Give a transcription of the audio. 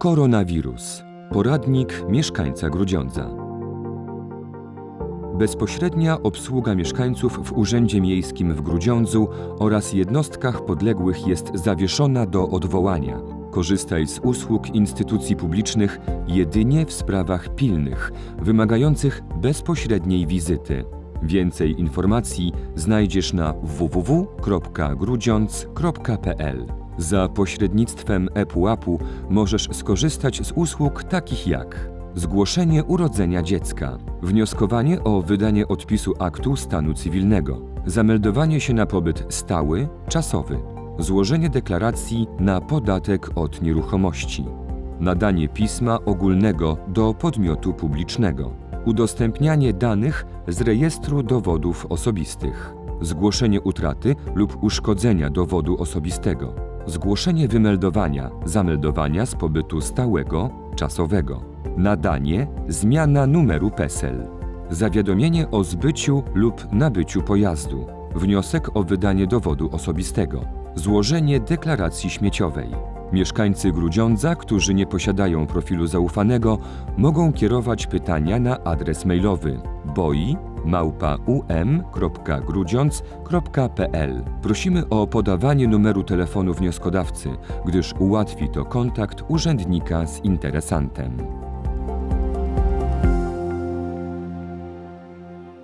Koronawirus. Poradnik mieszkańca Grudziądza. Bezpośrednia obsługa mieszkańców w Urzędzie Miejskim w Grudziądzu oraz jednostkach podległych jest zawieszona do odwołania. Korzystaj z usług instytucji publicznych jedynie w sprawach pilnych, wymagających bezpośredniej wizyty. Więcej informacji znajdziesz na www.grudziądz.pl. Za pośrednictwem ePUAP-u możesz skorzystać z usług takich jak zgłoszenie urodzenia dziecka, wnioskowanie o wydanie odpisu aktu stanu cywilnego, zameldowanie się na pobyt stały, czasowy, złożenie deklaracji na podatek od nieruchomości, nadanie pisma ogólnego do podmiotu publicznego, udostępnianie danych z rejestru dowodów osobistych, zgłoszenie utraty lub uszkodzenia dowodu osobistego, zgłoszenie wymeldowania, zameldowania z pobytu stałego, czasowego, nadanie, zmiana numeru PESEL, zawiadomienie o zbyciu lub nabyciu pojazdu, wniosek o wydanie dowodu osobistego, złożenie deklaracji śmieciowej. Mieszkańcy Grudziądza, którzy nie posiadają profilu zaufanego, mogą kierować pytania na adres mailowy boi małpa.um.grudziądz.pl. Prosimy o podawanie numeru telefonu wnioskodawcy, gdyż ułatwi to kontakt urzędnika z interesantem.